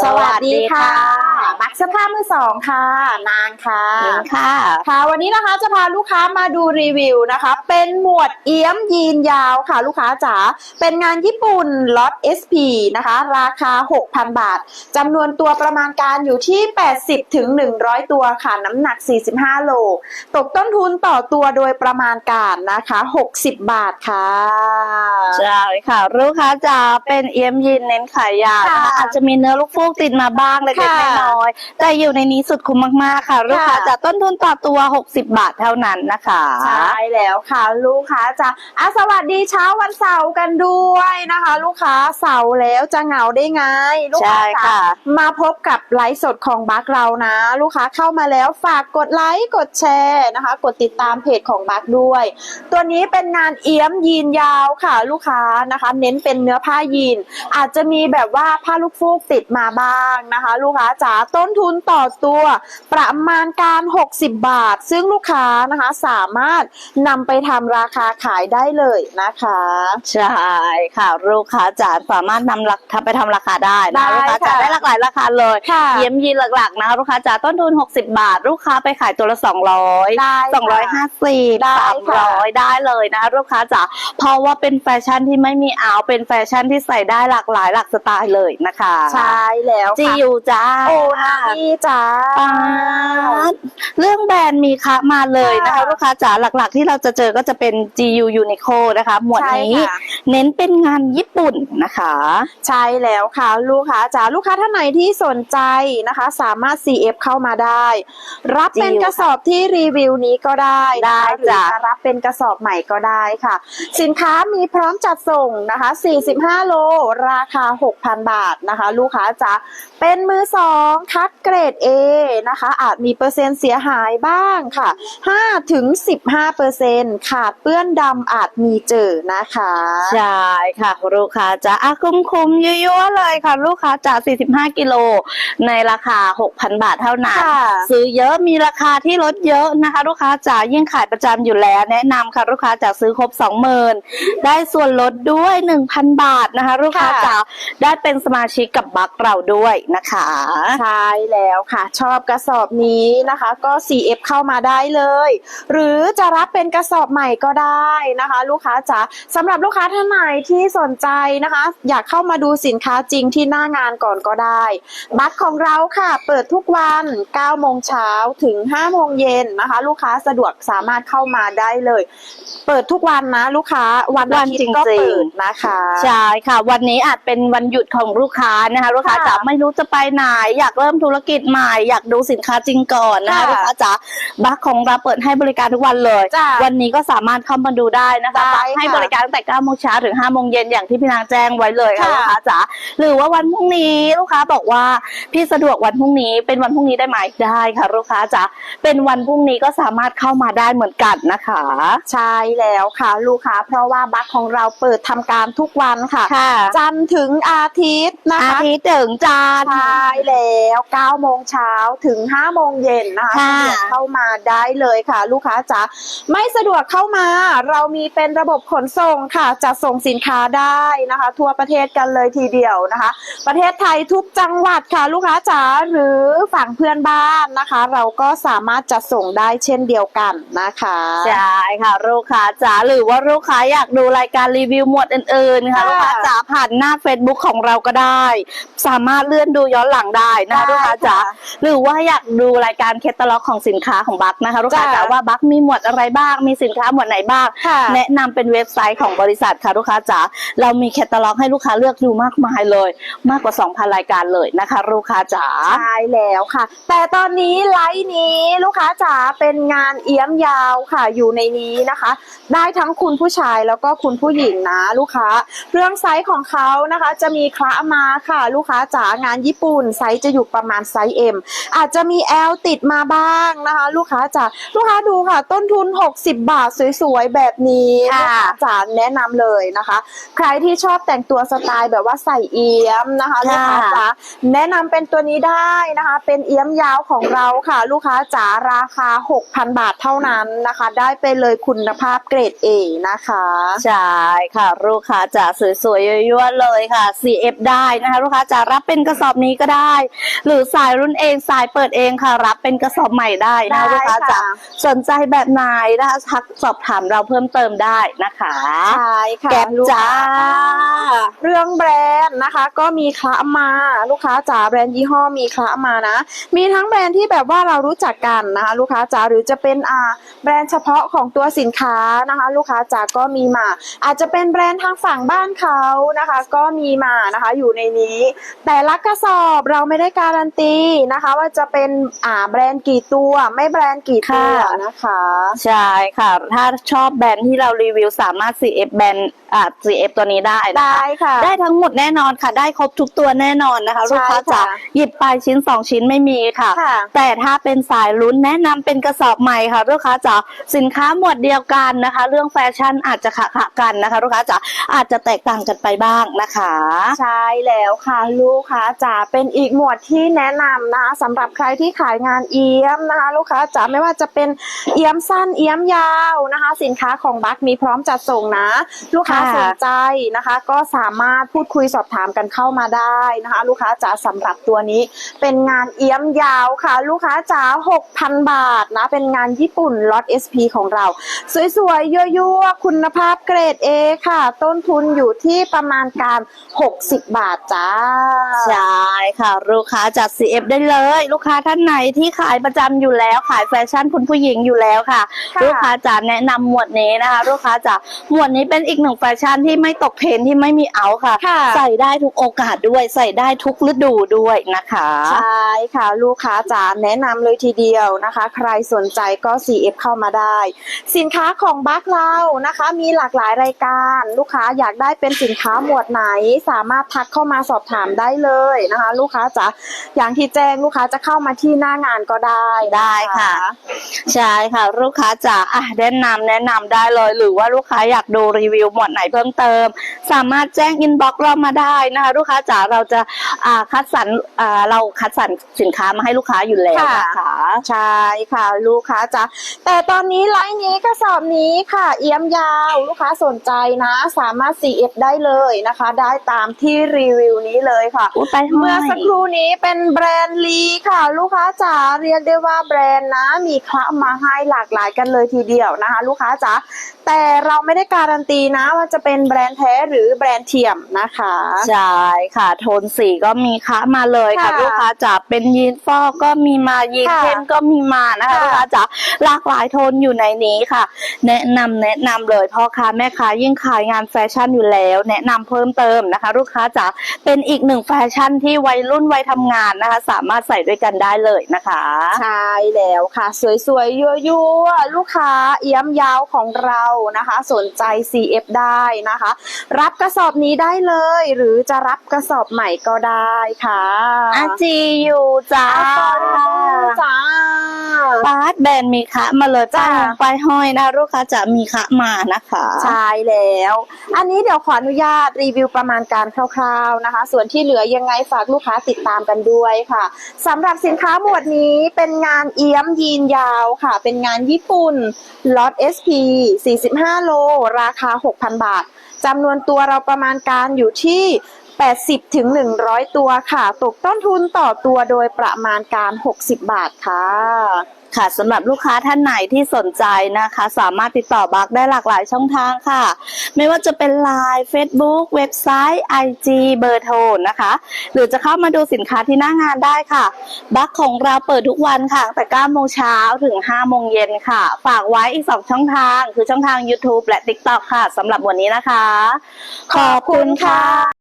สวัสดีค่ะ สวัสดีค่ะบักเสื้อผ้ามือสองค่ะ นางค่ะหนิงค่ะ ค่ะ วันนี้นะคะจะพาลูกค้ามาดูรีวิวนะคะ เป็นหมวดเอี้ยมยีนยาวค่ะ ลูกค้าจ๋า เป็นงานญี่ปุ่นล็อต SP นะคะ ราคา 6,000 บาทจำนวนตัวประมาณการอยู่ที่ 80ถึง100 ตัวค่ะ น้ำหนัก 45 โล ตกต้นทุนต่อตัวโดยประมาณการนะคะ 60 บาทค่ะใช่ค่ะ ลูกค้าจะเป็นเอี้ยมยีนเน้นขายยาวนะคะค่ะอาจจะมีเนื้อลูกฟูกติดมาบ้างเล็กค่ะๆน้อยๆแต่อยู่ในนี้สุดคุ้มมากๆค่ะลูกค้าจะต้นทุนต่อตัว 60 บาทเท่านั้นนะคะใช่แล้วค่ะลูกค้าจะอะสวัสดีเช้าวันเสาร์กันด้วยนะคะ ลูกค้าเสาร์แล้วจะเหงาได้ไง ลูกใช่ค้าค่ะ มาพบกับไลฟ์สดของบัคเรานะ ลูกค้าเข้ามาแล้วฝากกดไลค์กดแชร์นะคะ กดติดตามเพจของบัคด้วย ตัวนี้เป็นงานเอี้ยมยีนยาวค่ะ ลูกค้านะคะ เน้นเป็นเนื้อผ้ายีน อาจจะมีแบบว่าผ้าลูกฟูกติดมาบ้างนะคะ ลูกค้าจ๋าต้นทุนต่อตัวประมาณการ 60 บาท ซึ่งลูกค้านะคะสามารถนำไปทำราคาขายได้เลยนะคะ ใช่ค่ะ ลูกค้าจะสามารถนำราคาไปทำราคาได้นะได้ลูกค้าจะค่ะได้หลากหลายราคาเลยค่ะเยี่ยมยีนหลักๆนะคะลูกค้าจะต้นทุน 60 บาท ลูกค้าไปขายตัวละ 200ได้สองร้อยห้าสิบได้สามค่ะร้อยได้เลยนะคะลูกค้าจ๋าเพราะว่าเป็นแฟชั่นที่ไม่มีอาวเป็นแฟชั่นที่ใส่ได้หลากหลายหลากสไตล์เลยนะคะ ใช่แล้วจีค่ะยูจ้าโอ้นานี่จ้าป๊าดเรื่องแบรนด์มีคะมาเลยนะคะค่ะลูกค้าจ๋าหลักๆ ที่เราจะเจอก็จะเป็น GU Uniqlo นะคะ หมวดนี้ใช่ค่ะเน้นเป็นงานญี่ปุ่นนะคะ ใช่แล้วค่ะลูกค้าจ๋าลูกค้าท่านไหนที่สนใจนะคะ สามารถ CF เข้ามาได้ รับเป็นจิ๋วกระสอบที่รีวิวนี้ก็ได้นะคะได้หรือจ้ะจะรับเป็นกระสอบใหม่ก็ได้ค่ะ สินค้ามีพร้อมจัดส่งนะคะ 45 โล ราคา 6,000 บาทนะคะ ลูกค้าจ๋าเป็นมือสองคัดเกรด A นะคะ อาจมีเปอร์เซ็นต์เสียหายบ้างค่ะ5ถึง15เปอร์เซ็นต์ขาดเปื้อนดำอาจมีเจอนะคะ ใช่ค่ะ ลูกค้าจ๋าอะคุ้มๆยั่วๆเลยค่ะ ลูกค้าจ๋า45 กิโล ในราคา 6,000 บาทเท่านั้นค่ะซื้อเยอะมีราคาที่ลดเยอะนะคะ ลูกค้าจ๋ายิ่งขายประจำอยู่แล้ว แนะนำค่ะ ลูกค้าจ๋าซื้อครบ 20,000 ได้ส่วนลดด้วย 1,000 บาทนะคะ ลูกค้าค่ะจ๋าได้เป็นสมาชิกกับบัคเราด้วยนะคะ ใช่ช่แล้วค่ะ ชอบกระสอบนี้นะคะ ก็ CF เข้ามาได้เลย หรือจะรับเป็นกระสอบใหม่ก็ได้นะคะ ลูกค้าจ๋าสำหรับลูกค้าท่านไหนที่สนใจนะคะ อยากเข้ามาดูสินค้าจริงที่หน้างานก่อนก็ได้ บัตรของเราค่ะ เปิดทุกวัน9โมงเช้าถึง5โมงเย็นนะคะ ลูกค้าสะดวกสามารถเข้ามาได้เลย เปิดทุกวันนะ ลูกค้าวันอาทิตย์ก็วันจริงๆเปิดนะคะใช่ค่ะ วันนี้อาจเป็นวันหยุดของลูกค้านะคะ ลูกค้าจ๋าไม่รู้จะไปไหนอยากเริ่มธุรกิจใหม่อยากดูสินค้าจริงก่อนนะคะค่ะลูกค้าจ๋าบัคของเราเปิดให้บริการทุกวันเลยจ้ะวันนี้ก็สามารถเข้ามาดูได้นะคะได้บัคให้ค่ะบริการตั้งแต่9โมงเช้าถึง5โมงเย็นอย่างที่พี่นางแจ้งไว้เลยค่ะค่ะลูกค้าจ๋าหรือว่าวันพรุ่งนี้ลูกค้าบอกว่าพี่สะดวกวันพรุ่งนี้เป็นวันพรุ่งนี้ได้ไหมได้ค่ะลูกค้าจ๋าเป็นวันพรุ่งนี้ก็สามารถเข้ามาได้เหมือนกันนะคะ ใช่แล้วค่ะ ลูกค้าเพราะว่าบัคของเราเปิดทำการทุกวันค่ะค่ะจันทร์ถึงอาทิตย์นะอาคะทิตย์ถึงจันทร์ใช่แล้ว9โมงเช้าถึง5โมงเย็นนะคะค่ะสะดวกเข้ามาได้เลยค่ะ ลูกค้าจ๋าไม่สะดวกเข้ามา เรามีเป็นระบบขนส่งค่ะจะส่งสินค้าได้นะคะ ทั่วประเทศกันเลยทีเดียวนะคะ ประเทศไทยทุกจังหวัดค่ะ ลูกค้าจ๋าหรือฝั่งเพื่อนบ้านนะคะ เราก็สามารถจะส่งได้เช่นเดียวกันนะคะใช่ค่ะลูกค้าจ๋าหรือว่าลูกค้าอยากดูรายการรีวิวหมวดอื่นๆค่ะค่ะลูกค้าจ๋าผ่านหน้า Facebook ของเราก็ได้ สามารถเลื่อนดูย้อนหลังได้นะได้ลูกค้าจ๋าค่ะหรือว่าอยากดูรายการเคตตาล็อกของสินค้าของบัคนะคะลูกค้าจ้ะจ๋าว่าบัคมีหมวดอะไรบ้างมีสินค้าหมวดไหนบ้างค่ะแนะนำเป็นเว็บไซต์ของบริษัทค่ะลูกค้าจ๋าเรามีแคตตาล็อกให้ลูกค้าเลือกดูมากมายเลย มากกว่า 2,000 รายการเลยนะคะ ลูกค้าจ๋าใช่แล้วค่ะ แต่ตอนนี้ไลฟ์นี้ลูกค้าจ๋าเป็นงานเอี้ยมยาวค่ะอยู่ในนี้นะคะ ได้ทั้งคุณผู้ชายแล้วก็คุณผู้หญิงนะลูกค้า เรื่องไซส์ของเขานะคะ จะมีคละมาค่ะ ลูกค้าจ๋างานญี่ปุ่นไซส์จะอยู่ประประมาณไซส์ M อาจจะมี L ติดมาบ้างนะคะ ลูกค้าจ๋าลูกค้าดูค่ะ ต้นทุน 60 บาทสวยๆ แบบนี้ค่ะลูกค้าจ๋าแนะนำเลยนะคะ ใครที่ชอบแต่งตัวสไตล์แบบว่าใส่เอี้ยมนะคะลูกค้าจ๋าแนะนำเป็นตัวนี้ได้นะคะ เป็นเอี้ยมยาวของเราค่ะ ลูกค้าจ๋าราคา 6,000 บาทเท่านั้นนะคะ ได้ไปเลยคุณภาพเกรด A นะคะใช่ค่ะ ลูกค้าจะสวยๆยั่วๆเลยค่ะ CF ได้นะคะ ลูกค้าจะรับเป็นกระสอบนี้ก็ได้หรือสายรุ่นเองสายเปิดเองค่ะ รับเป็นกระสอบใหม่ได้นะคะได้ลูกค้าจะค่ะสนใจแบบไหนนะคะทักสอบถามเราเพิ่มเติมได้นะคะใช่ค่ะแก็บลูกจ้าเรื่องแบรนด์นะคะ ก็มีคละมาลูกค้าจ๋าแบรนด์ยี่ห้อมีคละมานะ มีทั้งแบรนด์ที่แบบว่าเรารู้จักกันนะคะลูกค้าจ๋าหรือจะเป็นอ่าแบรนด์เฉพาะของตัวสินค้านะคะ ลูกค้าจ๋าก็มีมา อาจจะเป็นแบรนด์ทางฝั่งบ้านเขานะคะ ก็มีมานะคะ อยู่ในนี้ แต่ละกระสอบเราไม่ได้การัการันตีนะคะ ว่าจะเป็นอ่าแบรนด์กี่ตัวไม่แบรนด์กี่ตัวค่ะ นะคะ ใช่ค่ะ ถ้าชอบแบรนด์ที่เรารีวิวสามารถ CF แบรนด์ อ่า CF ตัวนี้ได้นะคะได้ค่ะ ได้ทั้งหมดแน่นอนค่ะ ได้ครบทุกตัวแน่นอนนะคะ ใช่ลูกค้าจะค่ะ หยิบไปชิ้นสองชิ้นไม่มีค่ะ ค่ะ แต่ถ้าเป็นสายลุ้นแนะนำเป็นกระสอบใหม่ค่ะลูกค้าจ๋าสินค้าหมวดเดียวกันนะคะ เรื่องแฟชั่นอาจจะขะขะกันนะคะลูกค้าจ๋าอาจจะแตกต่างกันไปบ้างนะคะ ใช่แล้วค่ะ ลูกค้าจ๋าเป็นอีกหมวดที่แนะนำนะคะสำหรับใครที่ขายงานเอี้ยมนะคะ ลูกค้าจ๋าไม่ว่าจะเป็นเอี้ยมสั้นเอี้ยมยาวนะคะ สินค้าของบัคมีพร้อมจัดส่งนะ ลูกค้าค่ะสนใจนะคะ ก็สามารถพูดคุยสอบถามกันเข้ามาได้นะคะ ลูกค้าจ๋าสำหรับตัวนี้ เป็นงานเอี้ยมยาวค่ะ ลูกค้าจ๋า6,000 บาทนะ เป็นงานญี่ปุ่นล็อต SP ของเรา สวยๆยั่วๆคุณภาพเกรด A ค่ะ ต้นทุนอยู่ที่ประมาณการ 60 บาทจ้าใช่ค่ะ ลูกค้าจัด CF ได้เลย ลูกค้าท่านไหนที่ขายประจำอยู่แล้วขายแฟชั่นคุณผู้หญิงอยู่แล้วค่ะ ค่ะ ลูกค้าจะแนะนำหมวดนี้นะคะ ลูกค้าจะหมวดนี้เป็นอีกหนึ่งแฟชั่นที่ไม่ตกเทรนด์ที่ไม่มีเอาค่ะ ค่ะใส่ได้ทุกโอกาสด้วยใส่ได้ทุกฤดูด้วยนะคะ ใช่ค่ะ ลูกค้าจ๋าแนะนำเลยทีเดียวนะคะ ใครสนใจก็ CF เข้ามาได้ สินค้าของบัคเรานะคะ มีหลากหลายรายการ ลูกค้าอยากได้เป็นสินค้าหมวดไหน สามารถทักเข้ามาสอบถามได้เลยนะคะ ลูกค้าจ๋าอย่างที่แจ้งลูกค้าจะเข้ามาที่หน้างานก็ได้ได้ค่ะ ใช่ค่ะ ลูกค้าจะอะแนะนำแนะนำได้เลยหรือว่าลูกค้าอยากดูรีวิวหมวดไหนเพิ่มเติม สามารถแจ้งอินบ็อกซ์เรามาได้นะคะลูกค้าจ๋าเราจะคัดสรรเราคัดสรรสินค้ามาให้ลูกค้าอยู่แล้วนะคะใช่ค่ะลูกค้าจ๋าแต่ตอนนี้ไลน์นี้กระสอบนี้ค่ะ เอี้ยมยาวลูกค้าสนใจนะ สามารถ CF ได้เลยนะคะ ได้ตามที่รีวิวนี้เลยค่ะอุ๊ยไปห้อยเมื่อสักครู่นี้เป็นแบรนด์ลีค่ะ ลูกค้าจ๋าเรียกได้ว่าแบรนด์นะ มีคละมาให้หลากหลายกันเลยทีเดียวนะคะ ลูกค้าจ๋าแต่เราไม่ได้การันตีนะว่าจะเป็นแบรนด์แท้หรือแบรนด์เทียมนะคะใช่ค่ะ โทนสีก็มีคะมาเลยค่ะค่ะลูกค้าจ๋าเป็นยีนฟอกก็มีมายีนค่ะเข้มก็มีมานะคะค่ะลูกค้าจ๋าหลากหลายโทนอยู่ในนี้ค่ะ แนะนำแนะนำเลยพ่อค้าแม่ค้ายิ่งขายงานแฟชั่นอยู่แล้ว แนะนำเพิ่มเติมนะคะ ลูกค้าจ๋าเป็นอีกหนึ่งแฟชั่นที่วัยรุ่นวัยทำงานนะคะ สามารถใส่ด้วยกันได้เลยนะคะใช่แล้วค่ะ สวยๆยั่วๆลูกค้าเอี้ยมยาวของเรานะคะ สนใจ CF ได้นะคะ รับกระสอบนี้ได้เลย หรือจะรับกระสอบใหม่ก็ได้ค่ะอาจีอยู่จ้าจ้าปาร์ตแบรนด์มีคะมาเลยป้ายจ้าหงป้ายห้อยนะลูกค้าจะมีคะมานะคะ ใช่แล้ว อันนี้เดี๋ยวขออนุญาตรีวิวประมาณการคร่าวๆนะคะ ส่วนที่เหลือยังไงฝากลูกค้าติดตามกันด้วยค่ะสำหรับสินค้าหมวดนี้เป็นงานเอี้ยมยีนยาวค่ะ เป็นงานญี่ปุ่นล็อต SP 45 โล ราคา 6,000 บาทจำนวนตัวเราประมาณการอยู่ที่ 80 ถึง 100 ตัวค่ะ ตกต้นทุนต่อตัวโดยประมาณการ 60 บาทค่ะ ค่ะสำหรับลูกค้าท่านไหนที่สนใจนะคะ สามารถติดต่อบักได้หลากหลายช่องทางค่ะ ไม่ว่าจะเป็น Line Facebook เว็บไซต์ IG เบอร์โทรนะคะ หรือจะเข้ามาดูสินค้าที่หน้างานได้ค่ะ บักของเราเปิดทุกวันค่ะตั้งแต่9โมงเช้าถึง 5 โมงเย็นค่ะ ฝากไว้อีก 2 ช่องทาง คือช่องทาง YouTube และ TikTok ค่ะสำหรับวันนี้นะคะ ขอบคุณค่ะ